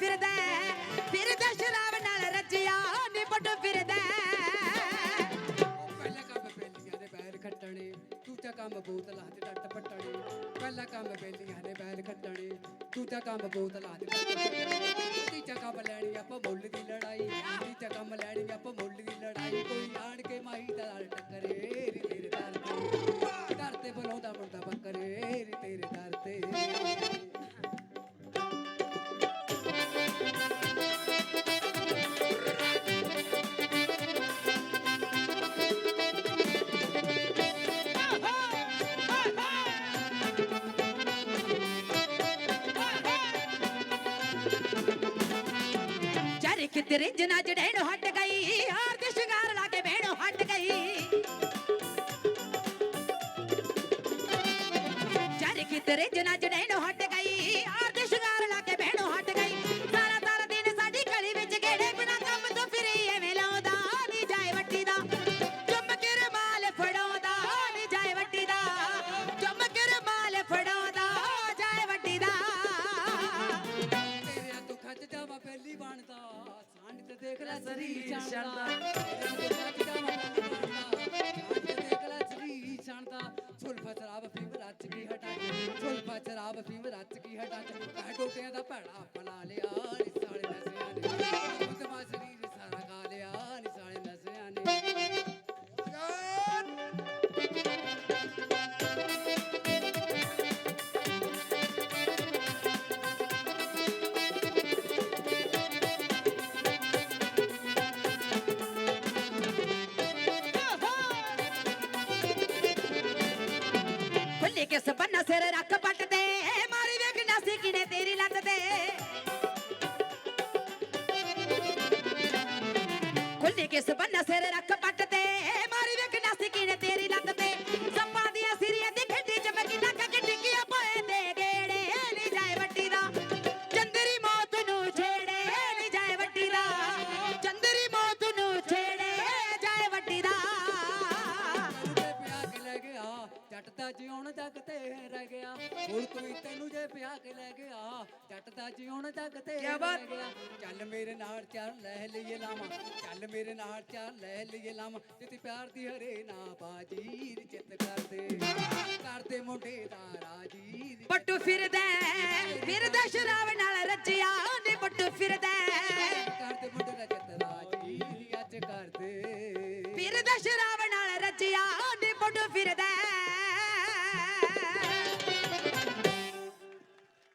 ਫਿਰਦਾ ਫਿਰਦਾ ਸ਼ਰਾਬ ਨਾਲ ਰੱਜਿਆ ਨੀ ਪੱਟੂ ਫਿਰਦਾ ਪਹਿਲਾ ਕੰਮ ਬੇਲੀਆਂ ਦੇ ਬੈਲ ਖੱਟਣੇ ਦੂਜਾ ਕੰਮ ਬੋਤਲਾਂ ਦੇ ਡੱਟ ਪੱਟਣੇ। ਪਹਿਲਾ ਕੰਮ ਬੇਲੀਆਂ ਦੇ ਬੈਲ ਖੱਟਣੇ ਦੂਜਾ ਕੰਮ ਬੋਤਲਾਂ ਦੇ ਡੱਟ ਪੱਟਣੇ। ਤੀਜਾ ਕੰਮ ਲੈਣੀ, ਆਪਾਂ ਮੁੱਲ ਦੀ ਕਿਤੇ ਰਿੰਜਨਾ ਜੜੈਣੋ ਹਟ ਗਈ, ਹਾਰ ਦੇ ਸ਼ਿੰਗਾਰ ਲਾ ਕੇ ਬਹਿਣੋ ਹਟ ਗਈ। ਚਾਰੇ ਕਿਤੇ ਰਿੰਜਨਾ ਜੜੈਣੋ ਹਟ ਗਈ ਦੇਖ ਲੈ ਸਰੀਰ ਛਣਦਾ ਸੁਲਫਾ ਫੀਮ ਰੱਜ ਕੀ ਹਟਾ ਸੁਲਫਾ ਫੀਮ ਕੀ ਹਟਾ ਕਾ ਟੋਟਿਆਂ ਦਾ ਭੈੜਾ ਖੁੱਲੇ ਕੇ ਸਬੰਨਾ ਸਿਰ ਰੱਖ ਪੱਟਦੇ, ਮਾਰੀ ਵੇਖ ਨਾਸੀ ਕਿਨੇ ਤੇਰੀ ਲੱਤ ਤੇ। ਖੁੱਲੇ ਕਿਸ ਸਬੰਨਾ ਸਿਰ ਦਾ ਜਿਉਣ ਜੱਗ ਤੇ ਰਹਿ ਗਿਆ ਹੁਣ ਕੋਈ ਤੈਨੂੰ ਜੇ ਪਿਆ ਕੇ ਲੈ ਗਿਆ ਜੱਟ ਦਾ ਜਿਉਣ ਜੱਗ ਤੇ ਕਿਆ ਬਾਤ? ਰਹਿ ਗਿਆ ਚੱਲ ਮੇਰੇ ਨਾਲ ਚੱਲ ਲੈ ਲਈਏ ਲਾਵਾਂ ਚੱਲ ਮੇਰੇ ਨਾਲ ਚੱਲ ਲੈ ਲਈਏ ਲਾਵਾਂ ਜਿੱਤੇ ਪਿਆਰ ਦੀ ਹਰੇ ਨਾ ਬਾਜੀ ਚਿੱਤ ਕਰਦੇ ਕਰਦੇ ਮੁੰਡੇ ਦਾ ਰਾਜੀ ਪੱਟੂ ਫਿਰਦਾ ਹੈ, ਫਿਰਦਾ ਸ਼ਰਾਬ ਨਾਲ ਰੱਜਿਆ ਨੀ ਪੱਟੂ ਫਿਰਦਾ ਹੈ। ਕਰਦੇ ਮੁੰਡੇ ਦਾ ਚਿੱਤ ਰਾਜੀ ਅੱਜ ਕਰਦੇ ਫਿਰਦਾ ਸ਼ਰਾਬ ਨਾਲ ਰੱਜਿਆ ਨੀ ਪੱਟੂ ਫਿਰਦਾ।